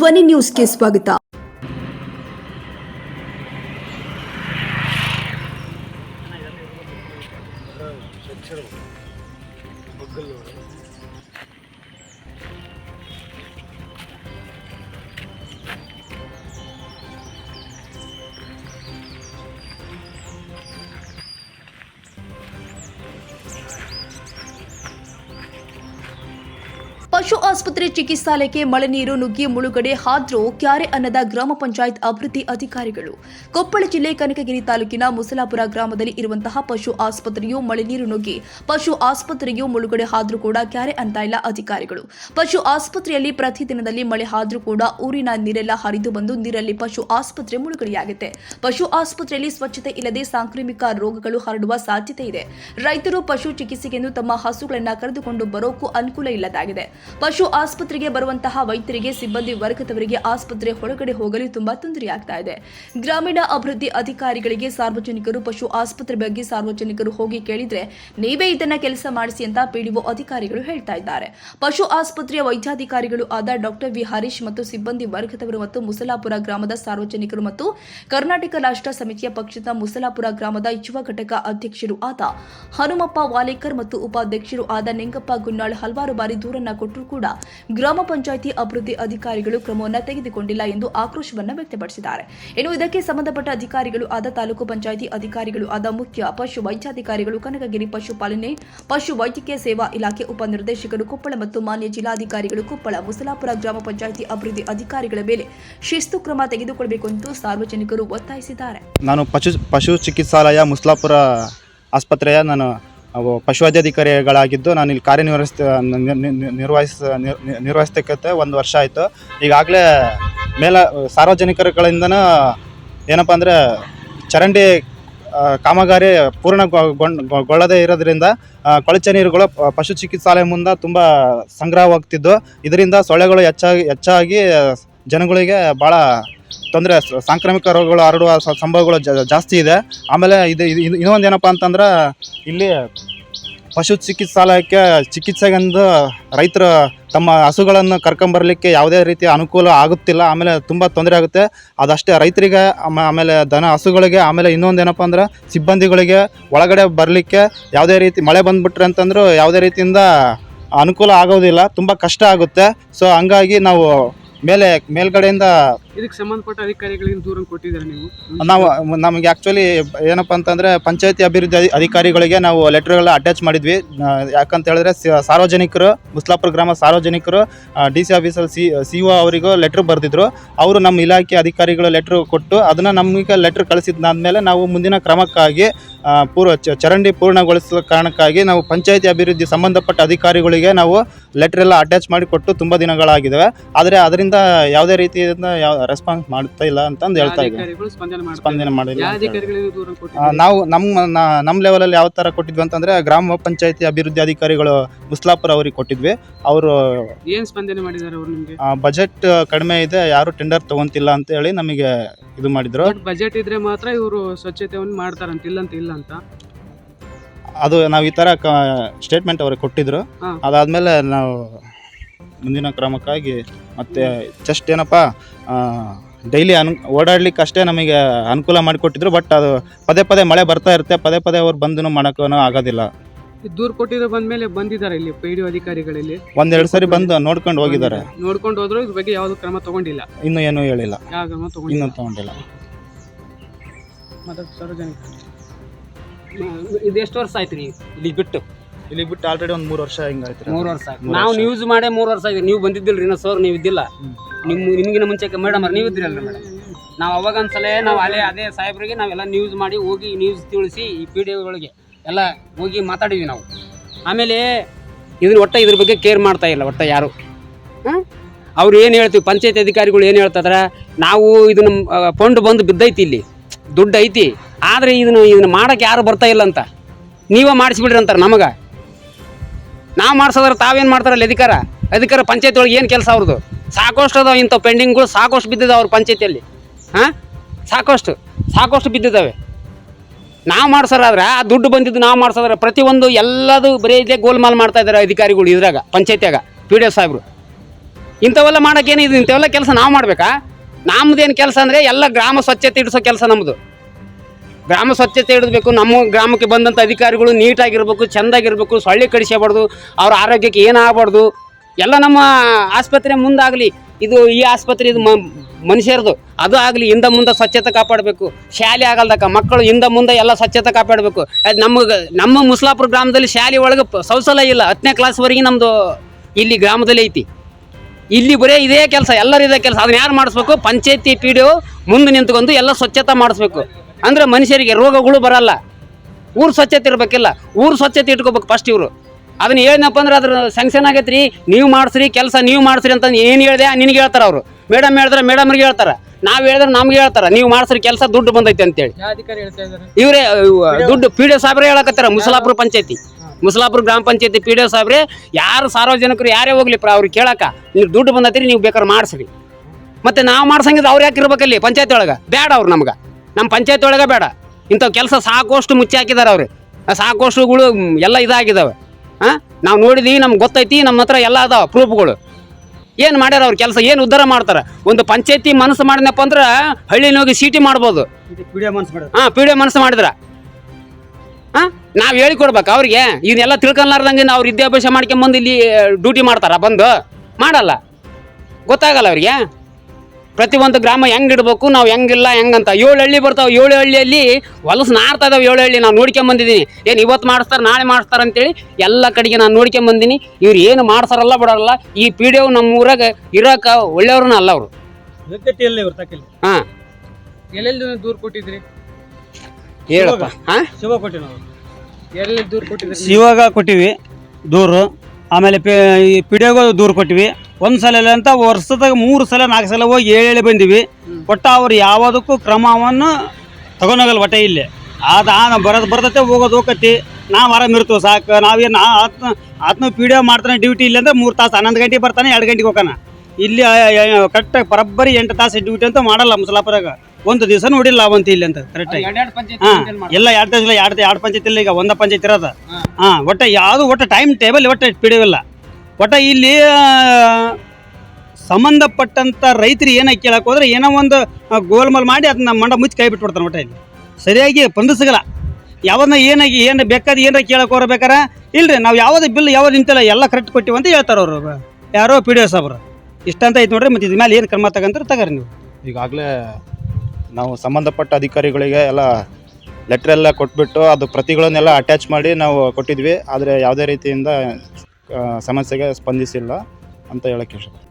ಧ್ವನಿ ನ್ಯೂಸ್ಗೆ ಸ್ವಾಗತ ಪಶು ಆಸ್ಪತ್ರೆ ಚಿಕಿತ್ಸಾಲಯಕ್ಕೆ ಮಳೆ ನೀರು ನುಗ್ಗಿ ಮುಳುಗಡೆ ಹಾದ್ರು ಕ್ಯಾರೆ ಅನ್ನದ ಗ್ರಾಮ ಪಂಚಾಯತ್ ಅಭಿವೃದ್ಧಿ ಅಧಿಕಾರಿಗಳು. ಕೊಪ್ಪಳ ಜಿಲ್ಲೆ ಕನಕಗಿರಿ ತಾಲೂಕಿನ ಮುಸಲಾಪುರ ಗ್ರಾಮದಲ್ಲಿ ಇರುವಂತಹ ಪಶು ಆಸ್ಪತ್ರೆಯು ಮಳೆ ನೀರು ನುಗ್ಗಿ, ಪಶು ಆಸ್ಪತ್ರೆಯು ಮುಳುಗಡೆ ಹಾದ್ರೂ ಕೂಡ ಕ್ಯಾರೆ ಅಂತ ಇಲ್ಲ ಅಧಿಕಾರಿಗಳು. ಪಶು ಆಸ್ಪತ್ರೆಯಲ್ಲಿ ಪ್ರತಿದಿನದಲ್ಲಿ ಮಳೆ ಹಾದ್ರೂ ಕೂಡ ಊರಿನ ನೀರೆಲ್ಲ ಹರಿದು ಬಂದು ನೀರಲ್ಲಿ ಪಶು ಆಸ್ಪತ್ರೆ ಮುಳುಗಡೆಯಾಗುತ್ತೆ ಪಶು ಆಸ್ಪತ್ರೆಯಲ್ಲಿ ಸ್ವಚ್ಛತೆ ಇಲ್ಲದೆ ಸಾಂಕ್ರಾಮಿಕ ರೋಗಗಳು ಹರಡುವ ಸಾಧ್ಯತೆ ಇದೆ. ರೈತರು ಪಶು ಚಿಕಿತ್ಸೆಗೆಂದು ತಮ್ಮ ಹಸುಗಳನ್ನು ಕರೆದುಕೊಂಡು ಬರೋಕ್ಕೂ ಅನುಕೂಲ ಇಲ್ಲದಾಗಿದೆ. ಪಶು ಆಸ್ಪತ್ರೆಗೆ ಬರುವಂತಹ ವೈದ್ಯರಿಗೆ, ಸಿಬ್ಬಂದಿ ವರ್ಗದವರಿಗೆ ಆಸ್ಪತ್ರೆ ಹೊರಗಡೆ ಹೋಗಲು ತುಂಬಾ ತೊಂದರೆಯಾಗ್ತಾ ಇದೆ. ಗ್ರಾಮೀಣ ಅಭಿವೃದ್ಧಿ ಅಧಿಕಾರಿಗಳಿಗೆ ಸಾರ್ವಜನಿಕರು, ಪಶು ಆಸ್ಪತ್ರೆ ಬಗ್ಗೆ ಸಾರ್ವಜನಿಕರು ಹೋಗಿ ಕೇಳಿದ್ರೆ, ನೀವೇ ಇದನ್ನ ಕೆಲಸ ಮಾಡಿಸಿ ಅಂತ ಪಿಡಿಒ ಅಧಿಕಾರಿಗಳು ಹೇಳ್ತಾ ಇದ್ದಾರೆ. ಪಶು ಆಸ್ಪತ್ರೆಯ ವೈದ್ಯಾಧಿಕಾರಿಗಳು ಆದ ಡಾಕ್ಟರ್ ವಿ ಹರೀಶ್ ಮತ್ತು ಸಿಬ್ಬಂದಿ ವರ್ಗದವರು ಮತ್ತು ಮುಸಲಾಪುರ ಗ್ರಾಮದ ಸಾರ್ವಜನಿಕರು ಮತ್ತು ಕರ್ನಾಟಕ ರಾಷ್ಟ್ರ ಸಮಿತಿಯ ಪಕ್ಷದ ಮುಸಲಾಪುರ ಗ್ರಾಮದ ಯುವ ಘಟಕ ಅಧ್ಯಕ್ಷರು ಆದ ಹನುಮಪ್ಪ ವಾಲೇಕರ್ ಮತ್ತು ಉಪಾಧ್ಯಕ್ಷರು ಆದ ನಿಂಗಪ್ಪ ಗುನ್ನಾಳ್ ಹಲವಾರು ಬಾರಿ ದೂರನ್ನ ಕೊಟ್ಟರೂ ಕೂಡ ಗ್ರಾಮ ಪಂಚಾಯಿತಿ ಅಭಿವೃದ್ಧಿ ಅಧಿಕಾರಿಗಳು ಕ್ರಮವನ್ನು ತೆಗೆದುಕೊಂಡಿಲ್ಲ ಎಂದು ಆಕ್ರೋಶವನ್ನು ವ್ಯಕ್ತಪಡಿಸಿದ್ದಾರೆ. ಇನ್ನು ಇದಕ್ಕೆ ಸಂಬಂಧಪಟ್ಟ ಅಧಿಕಾರಿಗಳು ಆದ ತಾಲೂಕು ಪಂಚಾಯಿತಿ ಅಧಿಕಾರಿಗಳು ಆದ ಮುಖ್ಯ ಪಶು ವೈದ್ಯಾಧಿಕಾರಿಗಳು ಕನಕಗಿರಿ ಪಶುಪಾಲನೆ ಪಶು ವೈದ್ಯಕೀಯ ಸೇವಾ ಇಲಾಖೆ ಉಪನಿರ್ದೇಶಕರು ಕೊಪ್ಪಳ ಮತ್ತು ಮಾನ್ಯ ಜಿಲ್ಲಾಧಿಕಾರಿಗಳು ಕೊಪ್ಪಳ ಮುಸಲಾಪುರ ಗ್ರಾಮ ಪಂಚಾಯಿತಿ ಅಭಿವೃದ್ಧಿ ಅಧಿಕಾರಿಗಳ ಮೇಲೆ ಶಿಸ್ತು ಕ್ರಮ ತೆಗೆದುಕೊಳ್ಳಬೇಕು ಎಂದು ಸಾರ್ವಜನಿಕರು ಒತ್ತಾಯಿಸಿದ್ದಾರೆ. ನಾನು ಪಶು ಪಶು ಚಿಕಿತ್ಸಾಲಯ ಮುಸ್ಲಾಪುರ ಆಸ್ಪತ್ರೆಯ ನಾನು ಪಶುವೈದ್ಯಾಧಿಕಾರಿಗಳಾಗಿದ್ದು ನಾನು ಇಲ್ಲಿ ಕಾರ್ಯನಿರ್ವಹಿಸ್ ನಿರ್ವಹಿಸ ನಿ- ನಿ- ನಿರ್ವಹಿಸ್ ನಿರ್- ನಿ- ನಿರ್ವಹಿಸ್ತಕ್ಕಂತೆ ಒಂದು ವರ್ಷ ಆಯಿತು. ಈಗಾಗಲೇ ಮೇಲ, ಸಾರ್ವಜನಿಕರುಗಳಿಂದನೂ ಏನಪ್ಪ ಅಂದರೆ ಚರಂಡಿ ಕಾಮಗಾರಿ ಕಾಮಗಾರಿ ಪೂರ್ಣಗೊಳ್ಳದೇ ಇರೋದ್ರಿಂದ ಕೊಳಚೆ ನೀರುಗಳು ಪಶು ಚಿಕಿತ್ಸಾಲಯ ಮುಂದೆ ತುಂಬ ಸಂಗ್ರಹವಾಗ್ತಿದ್ದು. ಇದರಿಂದ ಸೊಳ್ಳೆಗಳು ಹೆಚ್ಚಾಗಿ ಹೆಚ್ಚಾಗಿ ಜನಗಳಿಗೆ ಭಾಳ ತೊಂದರೆ ಸಾಂಕ್ರಾಮಿಕ ರೋಗಗಳು ಹರಡುವ ಸಂಭವಗಳು ಜಾಸ್ತಿ ಇದೆ. ಆಮೇಲೆ ಇದು ಇನ್ನೊಂದು ಏನಪ್ಪ ಅಂತಂದ್ರೆ, ಇಲ್ಲಿ ಪಶು ಚಿಕಿತ್ಸಾಲಯಕ್ಕೆ ಚಿಕಿತ್ಸೆಗೆಂದು ರೈತರು ತಮ್ಮ ಹಸುಗಳನ್ನು ಕರ್ಕೊಂಬರ್ಲಿಕ್ಕೆ ಯಾವುದೇ ರೀತಿಯ ಅನುಕೂಲ ಆಗುತ್ತಿಲ್ಲ. ಆಮೇಲೆ ತುಂಬ ತೊಂದರೆ ಆಗುತ್ತೆ. ಅದಷ್ಟೇ ರೈತರಿಗೆ, ಆಮ- ಆಮೇಲೆ ದನ ಹಸುಗಳಿಗೆ, ಆಮೇಲೆ ಇನ್ನೊಂದು ಏನಪ್ಪ ಅಂದ್ರೆ ಸಿಬ್ಬಂದಿಗಳಿಗೆ ಒಳಗಡೆ ಬರಲಿಕ್ಕೆ ಯಾವುದೇ ರೀತಿ ಮಳೆ ಬಂದುಬಿಟ್ರೆ ಅಂತಂದ್ರು ಯಾವುದೇ ರೀತಿಯಿಂದ ಅನುಕೂಲ ಆಗೋದಿಲ್ಲ. ತುಂಬ ಕಷ್ಟ ಆಗುತ್ತೆ. ಸೊ ಹಂಗಾಗಿ ನಾವು ಮೇಲೆ, ಮೇಲ್ಗಡೆಯಿಂದ ಇದಕ್ಕೆ ಸಂಬಂಧಪಟ್ಟ ಅಧಿಕಾರಿಗಳಿಗೆ ದೂರ ಕೊಟ್ಟಿದ್ದಾರೆ ನೀವು? ನಾವು, ನಮಗೆ ಆ್ಯಕ್ಚುಲಿ ಏನಪ್ಪ ಅಂತಂದರೆ ಪಂಚಾಯತಿ ಅಭಿವೃದ್ಧಿ ಅಧಿ- ಅಧಿಕಾರಿಗಳಿಗೆ ನಾವು ಲೆಟರ್ಗಳ ಅಟ್ಯಾಚ್ ಮಾಡಿದ್ವಿ. ಯಾಕಂತ ಹೇಳಿದ್ರೆ ಸಾರ್ವಜನಿಕರು, ಮುಸ್ಲಾಪುರ ಗ್ರಾಮ ಸಾರ್ವಜನಿಕರು ಡಿ ಸಿ ಆಫೀಸಲ್ಲಿ ಸಿ ಸಿ ಒ ಅವರಿಗೂ ಲೆಟ್ರ್ ಬರೆದಿದ್ರು. ಅವರು ನಮ್ಮ ಇಲಾಖೆ ಅಧಿಕಾರಿಗಳು ಲೆಟ್ರ್ ಕೊಟ್ಟು ಅದನ್ನು ನಮಗೆ ಲೆಟ್ರ್ ಕಳಿಸಿದ್ದಾದ್ಮೇಲೆ ನಾವು ಮುಂದಿನ ಕ್ರಮಕ್ಕಾಗಿ ಪೂರ್ವ ಚರಂಡಿ ಪೂರ್ಣಗೊಳಿಸಿದ ಕಾರಣಕ್ಕಾಗಿ ನಾವು ಪಂಚಾಯತಿ ಅಭಿವೃದ್ಧಿ ಸಂಬಂಧಪಟ್ಟ ಅಧಿಕಾರಿಗಳಿಗೆ ನಾವು ಲೆಟರ್ ಎಲ್ಲ ಅಟ್ಯಾಚ್ ಮಾಡಿ ಕೊಟ್ಟು ತುಂಬ ದಿನಗಳಾಗಿದ್ದಾವೆ. ಆದರೆ ಅದರಿಂದ ಯಾವುದೇ ರೀತಿಯಿಂದ ಯಾವ ರೆಸ್ಪಾನ್ಸ್ ಮಾಡ್ತಾ ಇಲ್ಲ ಅಂತಂದು ಹೇಳ್ತಾ ಇದ್ದೀವಿ ಅಧಿಕಾರಿಗಳು ಸ್ಪಂದನೆ ಮಾಡ್ತಾರೆ ಸ್ಪಂದನೆ ಮಾಡಿಲ್ಲ ಯಾವ ಅಂತ ಹೇಳಿ. ಅಧಿಕಾರಿಗಳಿಗೆ ದೂರ ಆ, ಕೊಟ್ಟಿದ್ದಾರೆ ನಾವು ನಮ್ಮ ನಮ್ಮ ನಮ್ಮ ಲೆವೆಲಲ್ಲಿ ಯಾವ ಥರ ಕೊಟ್ಟಿದ್ವಿ ಅಂತಂದ್ರೆ ಗ್ರಾಮ ಪಂಚಾಯತಿ ಅಭಿವೃದ್ಧಿ ಅಧಿಕಾರಿಗಳು ಮುಸ್ಲಾಪುರ ಅವ್ರಿಗೆ ಕೊಟ್ಟಿದ್ವಿ. ಅವರು ಏನು ಸ್ಪಂದನೆ ಮಾಡಿದ್ದಾರೆ ಅವ್ರು ನಿಮ್ಗೆ? ಬಜೆಟ್ ಕಡಿಮೆ ಇದೆ ಯಾರು ಟೆಂಡರ್ ತಗೊಂತಿಲ್ಲ ಅಂತ ಹೇಳಿ ನಮಗೆ ಇದು ಮಾಡಿದ್ರು. ಬಜೆಟ್ ಇದ್ರೆ ಮಾತ್ರ ಇವರು ಸ್ವಚ್ಛತೆಯನ್ನು ಮಾಡ್ತಾರಂತ ಇಲ್ಲ ಅಂತ ಇಲ್ಲ ಅಂತ ಅದು ನಾವು ಈ ಥರ ಸ್ಟೇಟ್ಮೆಂಟ್ ಅವ್ರಿಗೆ ಕೊಟ್ಟಿದ್ರು. ಹಾ. ಅದಾದಮೇಲೆ ನಾವು ಮುಂದಿನ ಕ್ರಮಕ್ಕಾಗಿ ಮತ್ತೆ ಜಸ್ಟ್ ಏನಪ್ಪ ಡೈಲಿ ಅನ್ ಓಡಾಡ್ಲಿಕ್ಕೆ ಅಷ್ಟೇ ನಮಗೆ ಅನುಕೂಲ ಮಾಡಿಕೊಟ್ಟಿದ್ರು ಬಟ್ ಅದು ಪದೇ ಪದೇ ಮಳೆ ಬರ್ತಾ ಇರುತ್ತೆ ಪದೇ ಪದೇ ಅವ್ರು ಬಂದು ಮಾಡೋಕ್ಕೂ ಆಗೋದಿಲ್ಲ. ದೂರು ಕೊಟ್ಟಿದ್ರು ಕೊಟ್ಟಿರೋ ಬಂದ್ಮೇಲೆ ಬಂದಿದ್ದಾರೆ ಇಲ್ಲಿ ಪಿ ಡಿ ಅಧಿಕಾರಿಗಳಲ್ಲಿ. ಒಂದೆರಡು ಸರಿ ಬಂದು ನೋಡ್ಕೊಂಡು ಹೋಗಿದ್ದಾರೆ. ನೋಡ್ಕೊಂಡು ಹೋದ್ರು ಇದ್ರ ಬಗ್ಗೆ ಯಾವ್ದು ಕ್ರಮ ತಗೊಂಡಿಲ್ಲ. ಇನ್ನೂ ಏನೂ ಹೇಳಿಲ್ಲ. ಯಾವ ಕ್ರಮ ಇನ್ನೂ ತಗೊಂಡಿಲ್ಲ. ತಗೊಂಡಿಲ್ಲ ಮತ್ತೆ ಸಾರ್ವಜನಿಕ. ಇದು ಎಷ್ಟು ವರ್ಷ ಆಯ್ತು ರೀ ಇಲ್ಲಿ ಬಿಟ್ಟು? ಇಲ್ಲಿ ಬಿಟ್ಟು ಆಲ್ರೆಡಿ ಒಂದು ಮೂರು ವರ್ಷ ಹಿಂಗಾಯ್ತು ಮೂರು ವರ್ಷ ಆಯ್ತು. ನಾವು. ನ್ಯೂಸ್ ಮಾಡೇ ಮೂರು ವರ್ಷ ಆಗಿದೆ. ನೀವು ಬಂದಿದ್ದಿಲ್ರಿ ನಾ ಸರ್ ನೀವು ಇದ್ದಿಲ್ಲ. ನಿಮ್ಮ ನಿಮಗಿನ ಮುಂಚೆ ಮೇಡಮ್ ನೀವು ಇದ್ದಿರಲ್ಲ ಮೇಡಮ್ ನಾವು ಅವಾಗ ಒಂದ್ಸಲ ನಾವು ಅಲ್ಲೇ ಅದೇ ಸಾಹೇಬ್ರಿಗೆ ನಾವೆಲ್ಲ ನ್ಯೂಸ್ ಮಾಡಿ ಹೋಗಿ ನ್ಯೂಸ್ ತಿಳಿಸಿ ಈ ಪಿ ಡಿ ಒಗಳಿಗೆ ಎಲ್ಲ ಹೋಗಿ ಮಾತಾಡಿದ್ವಿ ನಾವು. ಆಮೇಲೆ ಇದನ್ನ ಒಟ್ಟ ಇದ್ರ ಬಗ್ಗೆ ಕೇರ್ ಮಾಡ್ತಾ ಇಲ್ಲ ಒಟ್ಟ ಯಾರು. ಹಾಂ ಅವ್ರು ಏನು ಹೇಳ್ತೀವಿ? ಪಂಚಾಯತ್ ಅಧಿಕಾರಿಗಳು ಏನು ಹೇಳ್ತಾರ ನಾವು ಇದನ್ನ ಫಂಡ್ ಬಂದು ಬಿದ್ದೈತಿ ಇಲ್ಲಿ. ದುಡ್ಡು ಐತಿ ಆದರೆ ಇದನ್ನ ಇದನ್ನ ಮಾಡಕ್ಕೆ ಯಾರು ಬರ್ತಾ ಇಲ್ಲ ಅಂತ. ನೀವೇ ಮಾಡಿಸ್ಬಿಡ್ರಿ ಅಂತಾರೆ ನಮಗೆ. ನಾವು ಮಾಡ್ಸೋದ್ರೆ ತಾವೇನು ಮಾಡ್ತಾರಲ್ಲ ಅಧಿಕಾರ? ಅಧಿಕಾರ ಪಂಚಾಯತ್ ಒಳಗೆ ಏನು ಕೆಲಸ ಅವ್ರದ್ದು ಸಾಕಷ್ಟು ಅದಾವೆ ಇಂಥ ಪೆಂಡಿಂಗ್ಗಳು, ಸಾಕಷ್ಟು ಬಿದ್ದಿದ್ದಾವೆ ಅವ್ರ ಪಂಚಾಯತಿಯಲ್ಲಿ. ಹಾಂ? ಸಾಕಷ್ಟು ಸಾಕಷ್ಟು ಬಿದ್ದಿದ್ದಾವೆ ನಾವು ಮಾಡ್ಸೋರಾದ್ರೆ ಆ ದುಡ್ಡು ಬಂದಿದ್ದು ನಾವು ಮಾಡ್ಸೋದ್ರೆ ಪ್ರತಿಯೊಂದು ಎಲ್ಲದು ಬರೀ ಇದೇ ಗೋಲ್ಮಾಲ್ ಮಾಡ್ತಾ ಇದ್ದಾರೆ ಅಧಿಕಾರಿಗಳು ಇದ್ರಾಗ, ಪಂಚಾಯತಿಯಾಗ, ಪಿ ಡಿ ಎಫ್ ಸಾಹೇಬರು. ಇಂಥವೆಲ್ಲ ಮಾಡೋಕ್ಕೇನು ಇದು ಇಂಥವೆಲ್ಲ ಕೆಲಸ ನಾವು ಮಾಡಬೇಕಾ? ನಮ್ಮದೇನು ಕೆಲಸ ಅಂದರೆ ಎಲ್ಲ ಗ್ರಾಮ ಸ್ವಚ್ಛತೆ ಇಡಿಸೋ ಕೆಲಸ ನಮ್ಮದು ಗ್ರಾಮ ಸ್ವಚ್ಛತೆ ಇಡಬೇಕು ನಮ್ಮ ಗ್ರಾಮಕ್ಕೆ ಬಂದಂಥ ಅಧಿಕಾರಿಗಳು ನೀಟಾಗಿರ್ಬೇಕು, ಚೆಂದಾಗಿರ್ಬೇಕು, ಸೊಳ್ಳೆ ಕಡಿಸಬಾರ್ದು ಅವ್ರ ಆರೋಗ್ಯಕ್ಕೆ ಏನಾಗಬಾರ್ದು, ಎಲ್ಲ ನಮ್ಮ ಆಸ್ಪತ್ರೆ ಮುಂದಾಗಲಿ. ಇದು ಈ ಆಸ್ಪತ್ರೆ ಇದು ಮನುಷ್ಯರದು. ಅದು ಆಗಲಿ ಹಿಂದೆ ಮುಂದೆ ಸ್ವಚ್ಛತೆ ಕಾಪಾಡಬೇಕು. ಶಾಲೆ ಆಗಲ್ದಕ್ಕ, ಮಕ್ಕಳು ಹಿಂದೆ ಮುಂದೆ ಎಲ್ಲ ಸ್ವಚ್ಛತೆ ಕಾಪಾಡಬೇಕು. ಅದು ನಮಗೆ ನಮ್ಮ ಮುಸ್ಲಾಪುರ ಗ್ರಾಮದಲ್ಲಿ ಶಾಲೆ ಒಳಗೆ ಸೌಸಲ್ಯ ಇಲ್ಲ. ಹತ್ತನೇ ಕ್ಲಾಸ್ವರೆಗೆ ನಮ್ಮದು ಇಲ್ಲಿ ಗ್ರಾಮದಲ್ಲಿ ಐತಿ. ಇಲ್ಲಿ ಬರೀ ಇದೇ ಕೆಲಸ, ಎಲ್ಲರೂ ಇದೇ ಕೆಲಸ. ಅದನ್ನ ಯಾರು ಮಾಡಿಸ್ಬೇಕು? ಪಂಚಾಯತಿ ಪಿ ಡಿ ಮುಂದೆ ನಿಂತ್ಕೊಂಡು ಎಲ್ಲ ಸ್ವಚ್ಛತೆ ಮಾಡಿಸ್ಬೇಕು. ಅಂದ್ರೆ ಮನುಷ್ಯರಿಗೆ ರೋಗಗಳು ಬರಲ್ಲ. ಊರು ಸ್ವಚ್ಛತೆ ಇರಬೇಕಿಲ್ಲ. ಊರು ಸ್ವಚ್ಛತೆ ಇಟ್ಕೋಬೇಕು ಫಸ್ಟ್ ಇವರು. ಅದನ್ನ ಹೇಳಿದಪ್ಪ ಅಂದ್ರೆ ಅದ್ರ ಸ್ಯಾಂಕ್ಷನ್ ಆಗೈತ್ರಿ. ರೀ ನೀವು ಮಾಡಿಸ್ರಿ ಕೆಲಸ ನೀವು ಮಾಡಿಸ್ರಿ ಅಂತ ಏನು ಹೇಳಿದೆ ನಿನಗೆ ಹೇಳ್ತಾರೆ ಅವರು. ಮೇಡಮ್ ಹೇಳಿದ್ರೆ ಮೇಡಮ್ರಿಗೆ ಹೇಳ್ತಾರೆ. ನಾವು ಹೇಳಿದ್ರೆ ನಮ್ಗೆ ಹೇಳ್ತಾರೆ. ನೀವು ಮಾಡಿಸ್ರಿ ಕೆಲಸ ದುಡ್ಡು ಬಂದೈತೆ ಅಂತೇಳಿ. ಇವರೇ ದುಡ್ಡು ಪಿ ಡಿ ಒ ಸಾಬ್ರೆ ಹೇಳಕತ್ತಾರ ಮುಸಲಾಪುರ ಪಂಚಾಯತಿ. ಮುಸಲಾಪುರ ಗ್ರಾಮ ಪಂಚಾಯತಿ ಪಿ ಡಿ ಒ ಸಾಬ್ರೆ ಯಾರು ಸಾರ್ವಜನಿಕರು ಯಾರೇ ಹೋಗ್ಲಿ ಪ್ರ ಅವ್ರಿಗೆ ಕೇಳಕ ನೀವು ದುಡ್ಡು ಬಂದೈತ್ರಿ ನೀವು ಬೇಕಾದ್ರೆ ಮಾಡಿಸ್ರಿ. ಮತ್ತೆ ನಾವು ಮಾಡ್ಸಂಗಿದ್ರೆ ಅವ್ರು ಯಾಕೆ ಇರ್ಬೇಕಲ್ಲಿ ಪಂಚಾಯತಿ ಒಳಗೆ? ಬೇಡ ಅವ್ರು ನಮ್ಗೆ. ನಮ್ಮ ಪಂಚಾಯತ್ ಒಳಗೆ ಬೇಡ. ಇಂಥ ಕೆಲಸ ಸಾಕಷ್ಟು ಮುಚ್ಚಿ ಹಾಕಿದ್ದಾರೆ ಅವ್ರು. ಸಾಕಷ್ಟುಗಳು ಎಲ್ಲ ಇದಾಗಿದ್ದಾವೆ ಹಾಂ ನಾವು ನೋಡಿದ್ವಿ ನಮ್ಗೆ ಗೊತ್ತೈತಿ ನಮ್ಮ ಹತ್ರ ಎಲ್ಲ ಅದಾವ ಪ್ರೂಫ್ಗಳು. ಏನು ಮಾಡ್ಯಾರ ಅವ್ರ ಕೆಲಸ? ಏನು ಉದ್ಧಾರ ಮಾಡ್ತಾರೆ? ಒಂದು ಪಂಚಾಯತಿ ಮನಸ್ಸು ಮಾಡಿದ್ನಪ್ಪ ಅಂದ್ರೆ ಹಳ್ಳಿನ ಹೋಗಿ ಸೀಟಿ ಮಾಡ್ಬೋದು. ಹಾಂ ಪಿ ಡಿ ಮನಸ್ಸು ಮಾಡಿದ್ರ. ಹಾಂ ನಾವು ಹೇಳಿಕೊಡ್ಬೇಕು ಅವ್ರಿಗೆ. ಇವನ್ನೆಲ್ಲ ತಿಳ್ಕೊಲಾರ್ದಂಗೆ ಅವ್ರು ವಿದ್ಯಾಭ್ಯಾಸ ಮಾಡ್ಕೊಂಬಂದು ಇಲ್ಲಿ ಡ್ಯೂಟಿ ಮಾಡ್ತಾರ ಬಂದು. ಮಾಡಲ್ಲ. ಗೊತ್ತಾಗಲ್ಲ ಅವ್ರಿಗೆ. ಪ್ರತಿಯೊಂದು ಗ್ರಾಮ ಹೆಂಗೆ ಇಡ್ಬೇಕು ನಾವು ಹೆಂಗಿಲ್ಲ ಹೆಂಗಂತ. ಏಳು ಹಳ್ಳಿ ಬರ್ತಾವೆ ಏಳು ಹಳ್ಳಿಯಲ್ಲಿ ಹೊಲಸು ನಾರ್ತಾ ಇದಾವೆ ಏಳು ಹಳ್ಳಿ. ನಾನು ನೋಡ್ಕೊಂಬಂದಿದ್ದೀನಿ ಏನು ಇವತ್ತು ಮಾಡಿಸ್ತಾರೆ ನಾಳೆ ಮಾಡಿಸ್ತಾರೆ ಅಂತೇಳಿ ಎಲ್ಲ ಕಡೆಗೆ ನಾನು ನೋಡ್ಕೊಂಬಂದಿನಿ ಇವ್ರು ಏನು ಮಾಡ್ತಾರಲ್ಲ ಬಿಡೋಲ್ಲ ಈ ಪಿ ಡಿ ನಮ್ಮ ಊರಾಗ ಇರೋಕೆ ಒಳ್ಳೆಯವ್ರನ್ನ ಅಲ್ಲ ಅವರು. ಹಾಂ. ಎಲ್ಲೆಲ್ಲಿ ದೂರ ಕೊಟ್ಟಿದ್ರಿ? ಹೇಳಪ್ಪ. ಹಾಂ? ಶಿವ ಕೊಟ್ಟಿ ನಾವು. ಎಲ್ಲೆಲ್ಲಿ ದೂರ ಕೊಟ್ಟಿದ್ರಿ? ಶಿವಾಗ ಕೊಟ್ಟಿವಿ ದೂರು. ಆಮೇಲೆ ಪಿ ಈ ಪಿಡಿಯೋಗೂ ದೂರು ಕೊಟ್ಟಿವಿ. ಒಂದು ಸಲ ಇಲ್ಲ ಅಂತ ವರ್ಷದಾಗ ಮೂರು ಸಲ ನಾಲ್ಕು ಸಲ ಹೋಗಿ ಹೇಳಿ ಬಂದೀವಿ. ಒಟ್ಟು ಅವ್ರು ಯಾವುದಕ್ಕೂ ಕ್ರಮವನ್ನು ತಗೊಂಡೋಗಲ್ಲ ಒಟ್ಟೆ ಇಲ್ಲಿ. ಆದ ಆ ಬರೋದು ಬರ್ತತೆ ಹೋಗೋದು ಹೋಗತಿ ನಾವು ಆರಾಮ ಇರ್ತೀವಿ ಸಾಕು. ನಾವೇನು ಆತ್ಮ ಆತ್ಮ ಪೀಡಿಯೋ ಮಾಡ್ತಾನೆ ಡ್ಯೂಟಿ ಇಲ್ಲ ಅಂದ್ರೆ ಮೂರು ತಾಸು ಹನ್ನೊಂದು ಗಂಟೆಗೆ ಬರ್ತಾನೆ ಎರಡು ಗಂಟೆಗೆ ಹೋಗೋಣ ಇಲ್ಲಿ ಕರೆಕ್ಟ್ ಬರಬ್ಬರಿ ಎಂಟು ತಾಸು ಡ್ಯೂಟಿ ಅಂತ ಮಾಡಲ್ಲ ಮುಸಲಾಪುರಾಗ ಒಂದು ದಿವಸ ನೋಡಿಲ್ಲ ಅವಂತ ಇಲ್ಲಿ ಅಂತ ಕರೆಕ್ಟಾಗಿ ಆಗಿ. ಪಂಚಾಯತಿ ಹಾ. ಎಲ್ಲ ಎರಡು ದಿವಸ ಎರಡು ಎರಡು ಪಂಚಾಯತ್ ಇಲ್ಲ ಈಗ ಒಂದ ಪಂಚಾಯತ್ ಇರೋದ. ಹಾ. ಒಟ್ಟೆ ಯಾವುದು ಒಟ್ಟ ಟೈಮ್ ಟೇಬಲ್ ಒಟ್ಟ ಪಿಡಿವಿಲ್ಲ ಒಟ್ಟ ಇಲ್ಲಿ ಸಂಬಂಧಪಟ್ಟಂಥ ರೈತರು ಏನ ಕೇಳಕ್ ಹೋದ್ರೆ ಏನೋ ಒಂದು ಗೋಲ್ಮಲ್ ಮಾಡಿ ಅದನ್ನ ಮಂಡ ಮುಚ್ಚಿ ಕೈ ಬಿಟ್ಬಿಡ್ತಾನೆ ಒಟ್ಟ ಇಲ್ಲಿ. ಸರಿಯಾಗಿ ಸ್ಪಂದಿಸಗಲ್ಲ ಯಾವನ್ನ ಏನಾಗಿ ಏನು ಬೇಕಾದ ಏನಾರ ಕೇಳಕ್ಕೆ ಹೋಗ್ಬೇಕಾರ, ಇಲ್ರಿ, ನಾವು ಯಾವ್ದು ಬಿಲ್ ಯಾವ್ದು ನಿಂತಿಲ್ಲ ಎಲ್ಲ ಕರೆಕ್ಟ್ ಕೊಟ್ಟಿವಿ ಅಂತ ಹೇಳ್ತಾರೆ ಅವರು. ಯಾರೋ ಪಿ ಡಿ ಎಸ್ ಅವರು. ಇಷ್ಟಂತ ಐತೆ ನೋಡ್ರಿ ಮತ್ತೆ ಇದ್ರ ಮೇಲೆ ಏನು ಕ್ರಮ ತಗಂತಾರೆ ತಗರಿ ನೀವು. ಈಗಾಗಲೇ ನಾವು ಸಂಬಂಧಪಟ್ಟ ಅಧಿಕಾರಿಗಳಿಗೆ ಎಲ್ಲ ಲೆಟ್ರೆಲ್ಲ ಕೊಟ್ಬಿಟ್ಟು ಅದು ಪ್ರತಿಗಳನ್ನೆಲ್ಲ ಅಟ್ಯಾಚ್ ಮಾಡಿ ನಾವು ಕೊಟ್ಟಿದ್ವಿ. ಆದರೆ ಯಾವುದೇ ರೀತಿಯಿಂದ ಸಮಸ್ಯೆಗೆ ಸ್ಪಂದಿಸಿಲ್ಲ ಅಂತ ಹೇಳಕ್ಕೆ ಇಷ್ಟ